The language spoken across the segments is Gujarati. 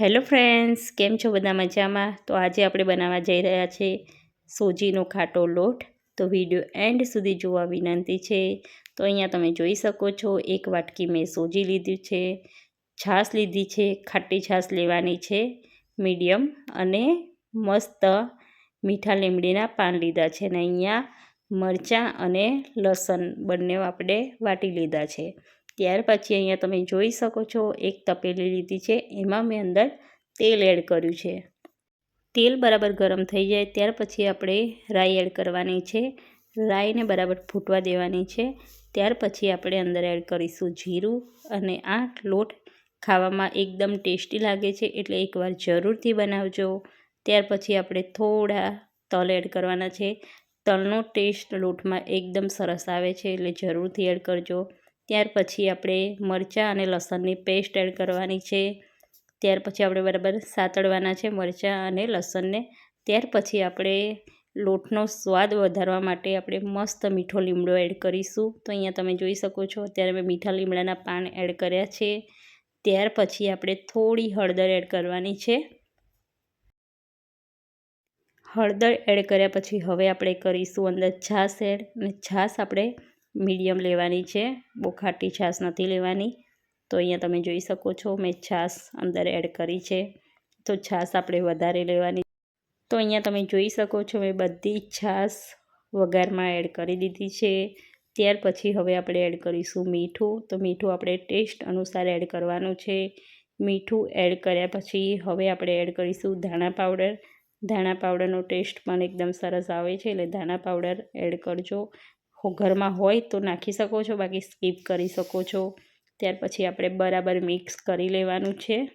હેલો ફ્રેન્ડ્સ, કેમ છો બધા મજામાં? તો આજે આપણે બનાવવા જઈ રહ્યા છે સોજીનો ખાટો લોટ. તો વીડિયો એન્ડ સુધી જોવા વિનંતી છે. તો અહીંયા તમે જોઈ શકો છો, એક વાટકી મેં સોજી લીધી છે, છાશ લીધી છે, ખાટી છાશ લેવાની છે, મીડિયમ અને મસ્ત મીઠા લીમડીના પાન લીધા છે અને અહીંયા મરચાં અને લસણ બંને આપણે વાટી લીધા છે. ત્યાર પછી અહીંયા તમે જોઈ શકો છો એક તપેલી લીધી છે. એમાં મેં અંદર તેલ એડ કર્યું છે. તેલ બરાબર ગરમ થઈ જાય ત્યાર પછી આપણે રાઈ એડ કરવાની છે. રાઈને બરાબર ફૂટવા દેવાની છે. ત્યાર પછી આપણે અંદર એડ કરીશું જીરું અને આ લોટ ખાવામાં એકદમ ટેસ્ટી લાગે છે એટલે એકવાર જરૂરથી બનાવજો. ત્યાર પછી આપણે થોડા તલ એડ કરવાના છે. તલનો ટેસ્ટ લોટમાં એકદમ સરસ આવે છે એટલે જરૂરથી એડ કરજો. ત્યાર પછી આપણે મરચાં અને લસણની પેસ્ટ એડ કરવાની છે. ત્યાર પછી આપણે બરાબર સાતળવાના છે મરચાં અને લસણને. ત્યાર પછી આપણે લોટનો સ્વાદ વધારવા માટે આપણે મસ્ત મીઠો લીમડો એડ કરીશું. તો અહીંયા તમે જોઈ શકો છો, અત્યારે મેં મીઠા લીમડાના પાન એડ કર્યા છે. ત્યાર પછી આપણે થોડી હળદર એડ કરવાની છે. હળદર એડ કર્યા પછી હવે આપણે કરીશું અંદર છાશ એડ અને છાશ આપણે મીડિયમ લેવાની છે, બહુ ખાટી છાશ નથી લેવાની. તો અહીંયા તમે જોઈ શકો છો, મેં છાશ અંદર એડ કરી છે. તો છાશ આપણે વધારે લેવાની. તો અહીંયા તમે જોઈ શકો છો, મેં બધી છાશ વઘારમાં એડ કરી દીધી છે. ત્યાર પછી હવે આપણે એડ કરીશું મીઠું. તો મીઠું આપણે ટેસ્ટ અનુસાર એડ કરવાનું છે. મીઠું એડ કર્યા પછી હવે આપણે એડ કરીશું ધાણા પાવડર. ધાણા પાવડરનો ટેસ્ટ પણ એકદમ સરસ આવે છે, એટલે ધાણા પાવડર એડ કરજો. ઘરમાં હોય તો નાખી શકો છો, બાકી સ્કીપ કરી શકો છો. ત્યાર પછી આપણે બરાબર મિક્સ કરી લેવાનું છે.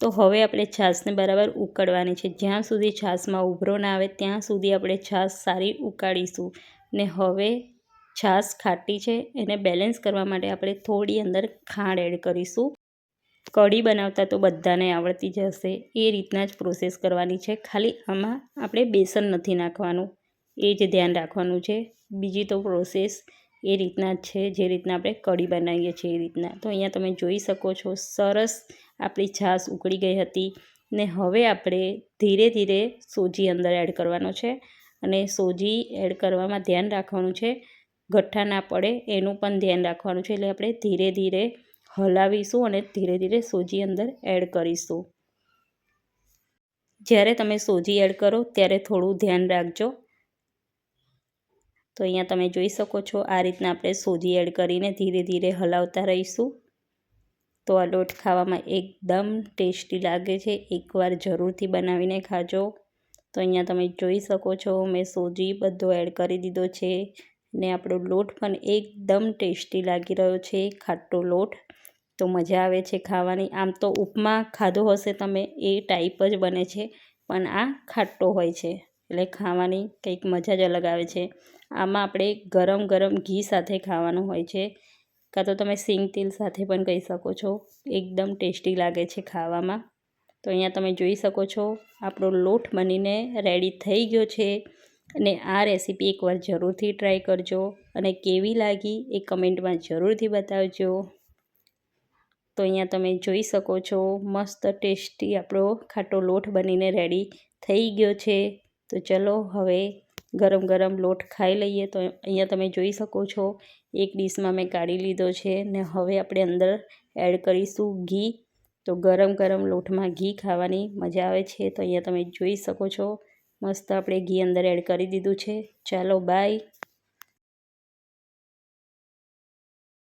તો હવે આપણે છાશને બરાબર ઉકળવાની છે. જ્યાં સુધી છાશમાં ઉભરો ના આવે, ત્યાં સુધી આપણે છાશ સારી ઉકાળીશું. ને હવે છાશ ખાટી છે, એને બેલેન્સ કરવા માટે આપણે થોડી અંદર ખાંડ એડ કરીશું. કઢી બનાવતા તો બધાને આવડતી જ હશે. એ રીતના જ પ્રોસેસ કરવાની છે. ખાલી આમાં આપણે બેસન નથી નાખવાનું. એ જ ધ્યાન રાખવાનું છે. બીજી તો પ્રોસેસ એ રીતના જ છે, જે રીતના આપણે કઢી બનાવીએ છીએ એ રીતના. તો અહીંયા તમે જોઈ શકો છો, સરસ આપણી છાશ ઉકળી ગઈ હતી ને હવે આપણે ધીરે ધીરે સોજી અંદર એડ કરવાનો છે અને સોજી એડ કરવામાં ધ્યાન રાખવાનું છે. ગઠ્ઠા ના પડે એનું પણ ધ્યાન રાખવાનું છે એટલે આપણે ધીરે ધીરે હલાવીશું અને ધીરે ધીરે સોજી અંદર એડ કરીશું. જ્યારે તમે સોજી એડ કરો ત્યારે થોડું ધ્યાન રાખજો. તો અહીંયા તમે જોઈ શકો છો આ રીતના આપણે સોજી એડ કરીને ધીરે ધીરે હલાવતા રહીશું. તો આ લોટ ખાવામાં એકદમ ટેસ્ટી લાગે છે. એકવાર જરૂરથી બનાવીને ખાજો. તો અહીંયા તમે જોઈ શકો છો મેં સોજી બધો એડ કરી દીધો છે ને આપણો લોટ પણ એકદમ ટેસ્ટી લાગી રહ્યો છે. ખાટો લોટ. તો મજા આવે છે ખાવાની. આમ તો ઉપમા ખાધો હશે તમે એ ટાઈપ જ બને છે. પણ આ ખાટો હોય છે. એટલે ખાવાની કંઈક મજા જ અલગ આવે છે. આમાં આપણે ગરમ ગરમ ઘી સાથે ખાવાનું હોય છે. કાં તો તમે સિંગ તેલ સાથે પણ કહી શકો છો. એકદમ ટેસ્ટી લાગે છે ખાવામાં. તો અહીંયા તમે જોઈ શકો છો, આપણો લોટ બનીને રેડી થઈ ગયો છે. અને આ રેસીપી એકવાર જરૂરથી ટ્રાય કરજો અને કેવી લાગી એ કમેન્ટમાં જરૂરથી બતાવજો. તો અહીંયા તમે જોઈ શકો છો, મસ્ત ટેસ્ટી આપણો ખાટો લોટ બનીને રેડી થઈ ગયો છે. તો ચલો હવે ગરમ ગરમ લોટ ખાઈ લઈએ. તો અહીંયા તમે જોઈ શકો છો, એક ડીશમાં મેં કાઢી લીધો છે ને હવે આપણે અંદર એડ કરીશું ઘી. તો ગરમ ગરમ લોટમાં ઘી ખાવાની મજા આવે છે. તો અહીંયા તમે જોઈ શકો છો, મસ્ત આપણે ઘી અંદર એડ કરી દીધું છે. ચાલો, બાય.